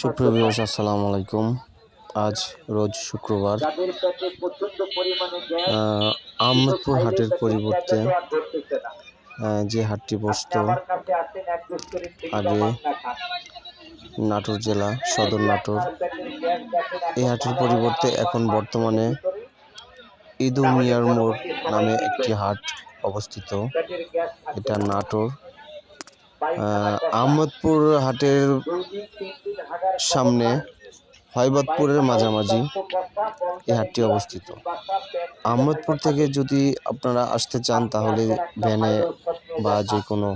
সুপ্রিয় ভিউয়ার্স আসসালামু আলাইকুম। আজ রোজ শুক্রবার। আহমদপুর হাটের পরিবর্তে যে হাটটি বসত আগে নাটোর জেলা সদর নাটোর। এই হাটের পরিবর্তে এখন বর্তমানে ঈদু মিয়ার মোড় নামে একটি হাট অবস্থিত। এটা নাটোর। আহমদপুর হাটের সামনে হয়বতপুরের মাঝামাঝি এই হাটটি অবস্থিত। আহমদপুর থেকে যদি আপনারা আসতে চান, তাহলে ভ্যানে বা যে কোনো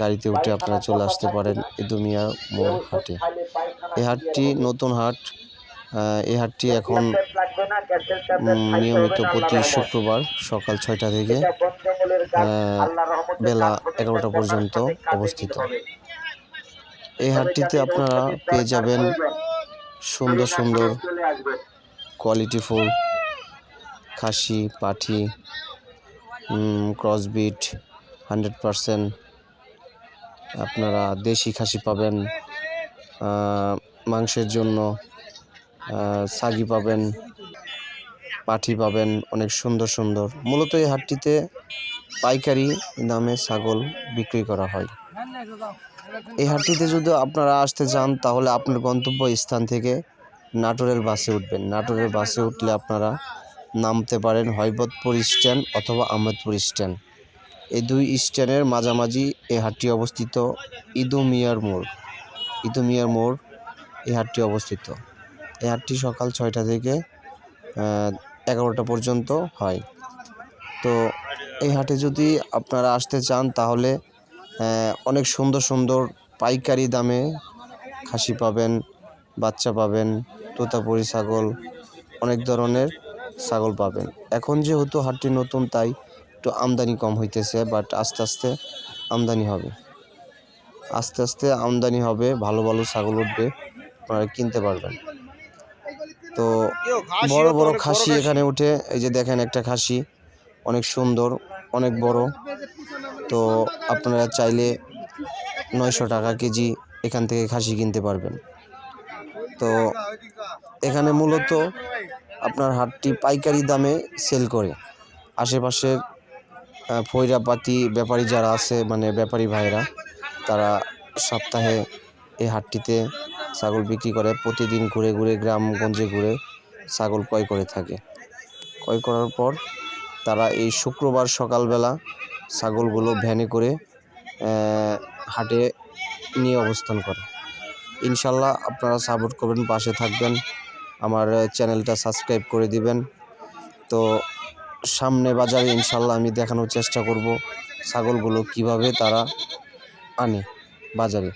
গাড়িতে উঠে আপনারা চলে আসতে পারেন ইদুমিয়া মোড় হাটে। এই হাটটি নতুন হাট। এই হাটটি এখন নিয়মিত প্রতি শুক্রবার সকাল ছয়টা থেকে বেলা এগারোটা পর্যন্ত অবস্থিত। এই হাটটিতে আপনারা পেয়ে যাবেন সুন্দর সুন্দর কোয়ালিটি ফুল খাসি পাঠি ক্রসবিট হান্ড্রেড পারসেন্ট আপনারা দেশি খাসি পাবেন মাংসের জন্য। সাগি পাবেন, পাঠি পাবেন, অনেক সুন্দর সুন্দর। মূলত এই হাটটিতে পাইকারি দামে ছাগল বিক্রি করা হয়। এই হাটটিতে যদি আপনারা আসতে চান, তাহলে আপনার গন্তব্য স্থান থেকে নাটোরের বাসে উঠবেন। নাটোরের বাসে উঠলে আপনারা নামতে পারেন হৈবতপুর স্ট্যান্ড অথবা আহমেদপুর স্ট্যান্ড। এই দুই স্ট্যান্ডের মাঝামাঝি এই হাটটি অবস্থিত। ইদু মিয়ার মোড় ইদু মিয়ার মোড় এই হাটটি অবস্থিত। এই হাটটি সকাল ছয়টা থেকে এগারোটা পর্যন্ত হয়। তো এই হাটে যদি আপনারা আসতে চান, তাহলে অনেক সুন্দর সুন্দর পাইকারি দামে খাসি পাবেন, বাচ্চা পাবেন, তোতাপুরি ছাগল, অনেক ধরনের ছাগল পাবেন। এখন যেহেতু হাটটি নতুন, তাই একটু আমদানি কম হইতেছে বাট আস্তে আস্তে আমদানি হবে। আস্তে আস্তে আমদানি হবে, ভালো ভালো ছাগল উঠবে, আপনারা কিনতে পারবেন। তো বড় বড় খাসি এখানে উঠে এই যে দেখেন একটা খাসি অনেক সুন্দর অনেক বড়। তো আপনারা চাইলে নয়শো টাকা কেজি এখান থেকে খাসি কিনতে পারবেন। তো এখানে মূলত আপনার হাটটি পাইকারি দামে সেল করে। আশেপাশের ফৈরাপাতি ব্যাপারী যারা আছে মানে ব্যাপারী ভাইরা তারা সপ্তাহে এই হাটটিতে ছাগল বিক্রি করে প্রতিদিন ঘুরে ঘুরে গ্রামগঞ্জে ঘুরে ছাগল ক্রয় করে থাকে। ক্রয় করার পর তারা এই শুক্রবার সকালবেলা ছাগলগুলো ভ্যানে করে হাটে নিয়ে অবস্থান করে। ইনশাল্লাহ আপনারা সাপোর্ট করবেন, পাশে থাকবেন, আমার চ্যানেলটা সাবস্ক্রাইব করে দিবেন। তো সামনে বাজারে ইনশাল্লাহ আমি দেখানোর চেষ্টা করব ছাগলগুলো কীভাবে তারা আনে বাজারে।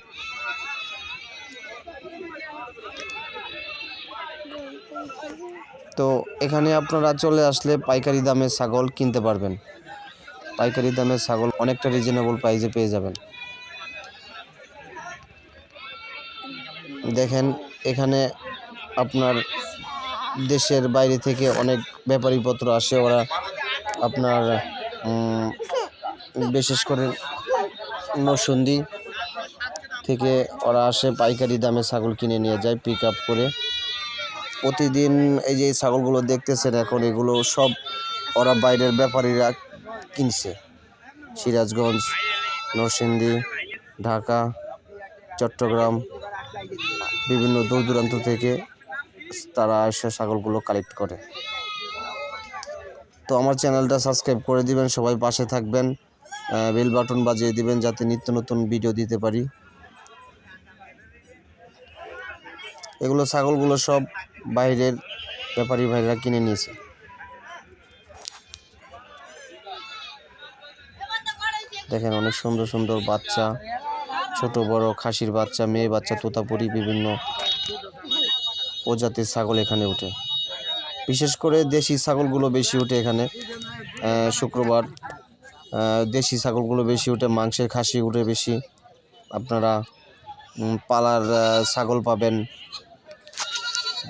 তো এখানে আপনারা চলে আসলে পাইকারি দামে ছাগল কিনতে পারবেন। পাইকারি দামে ছাগল অনেকটা রিজনেবল প্রাইসে পেয়ে যাবেন। দেখেন, এখানে আপনার দেশের বাইরে থেকে অনেক ব্যাপারীপত্র আসে। ওরা আপনার বিশেষ করে নরসিংদী থেকে ওরা আসে, পাইকারি দামে ছাগল কিনে নিয়ে যায় পিক আপ করে। প্রতিদিন এই যে ছাগলগুলো দেখতেছেন এখন, এগুলো সব ওরা বাইরের ব্যাপারীরা কিনছে। সিরাজগঞ্জ, নরসিংদী, ঢাকা, চট্টগ্রাম, বিভিন্ন দূর দূরান্ত থেকে তারা এসে ছাগলগুলো কালেক্ট করে। তো আমার চ্যানেলটা সাবস্ক্রাইব করে দিবেন, সবাই পাশে থাকবেন বেল বাটন বাজিয়ে দিবেন যাতে নিত্য নতুন ভিডিও দিতে পারি। এগুলো ছাগলগুলো সব বাইরের ব্যাপারী ভাইরা কিনে নিয়েছে। দেখেন অনেক সুন্দর সুন্দর বাচ্চা, ছোট, বড়, খাসির বাচ্চা, মেয়ে বাচ্চা, তোতাপুরি, বিভিন্ন প্রজাতির ছাগল এখানে ওঠে বিশেষ করে দেশি ছাগলগুলো বেশি ওঠে এখানে শুক্রবার দেশি ছাগলগুলো বেশি ওঠে মাংসের খাসি উঠে বেশি। আপনারা পালার ছাগল পাবেন।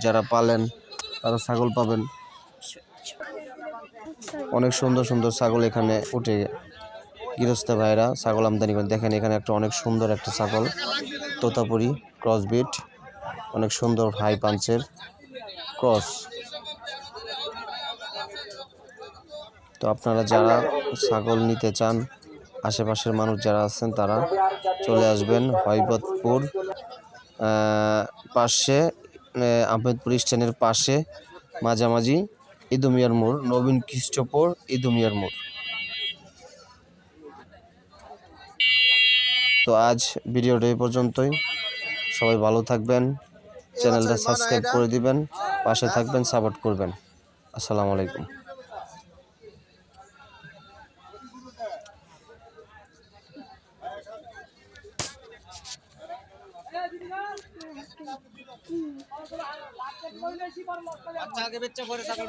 যারা পালেন তারা ছাগল পাবেন। অনেক সুন্দর সুন্দর ছাগল এখানে উঠে গৃহস্থ ভাইরা ছাগল আমদানি করেন দেখেন এখানে একটা অনেক সুন্দর একটা ছাগল তোতাপুরি ক্রসবিট অনেক সুন্দর হাই পাঞ্চের ক্রস তো আপনারা যারা ছাগল নিতে চান আশেপাশের মানুষ যারা আছেন তারা চলে আসবেন হয়বতপুর আহ, পাশে আহমেদপুর স্ট্যান্ডের পাশে মাঝামাঝি ইদুমিয়ার মোড়, নবীন খ্রিস্টপুর ইদুমিয়ার মোড়। তো আজ ভিডিওটা এই পর্যন্তই। সবাই ভালো থাকবেন, চ্যানেলটা সাবস্ক্রাইব করে দিবেন, পাশে থাকবেন, সাপোর্ট করবেন। আসসালামু আলাইকুম। আচ্ছা আগে পরে ছাগল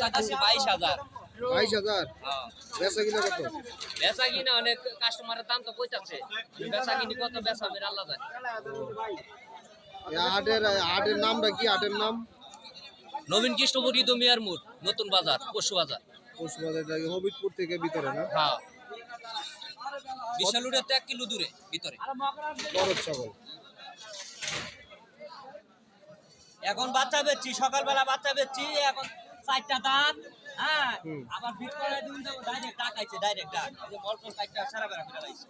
চাইতেছি বাইশ হাজার। বাইশ হাজার? বেচা কিনা কত? বেচা কিনা অনেক কাস্টমারের দাম তো কইতাছে। বেচা কিনি কত বেচা আল্লাহ জানে। হাটের নামটা কি? হাটের নাম? নবীন কৃষ্ণপুর ঈদ মিয়ার মুর নতুন বাজার পশু বাজার। পশুবাজারটা হবিবপুর থেকে ভিতরে না? হ্যাঁ। বিশাল উড়ে তো এক কিলো দূরে ভিতরে। ছাগল এখন বাচ্চা বেচছি সকালবেলা বাচ্চা বেচছি এখন চারটা দাঁত হ্যাঁ। আবার ফিট করে দিন ডাইরেক্ট ডাকাইছে ডাইরেক্ট ডাক। চারটা সারা লাইছে।